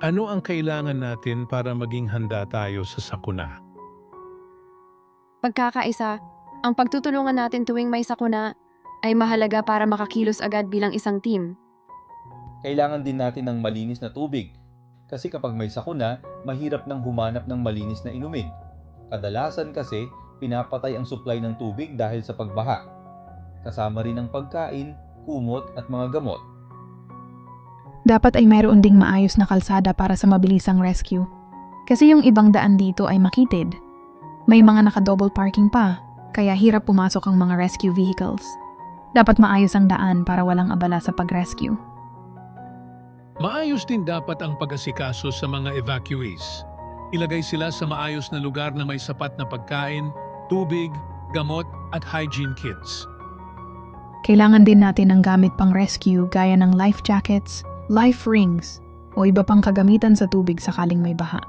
Ano ang kailangan natin para maging handa tayo sa sakuna? Pagkakaisa, ang pagtutulungan natin tuwing may sakuna ay mahalaga para makakilos agad bilang isang team. Kailangan din natin ng malinis na tubig. Kasi kapag may sakuna, mahirap nang humanap ng malinis na inumin. Kadalasan kasi, pinapatay ang supply ng tubig dahil sa pagbaha. Kasama rin ang pagkain, kumot at mga gamot. Dapat ay mayroon ding maayos na kalsada para sa mabilisang rescue. Kasi yung ibang daan dito ay makitid. May mga naka-double parking pa, kaya hirap pumasok ang mga rescue vehicles. Dapat maayos ang daan para walang abala sa pag-rescue. Maayos din dapat ang pag-asikaso sa mga evacuees. Ilagay sila sa maayos na lugar na may sapat na pagkain, tubig, gamot at hygiene kits. Kailangan din natin ng gamit pang rescue gaya ng life jackets, life rings, o iba pang kagamitan sa tubig sakaling may baha.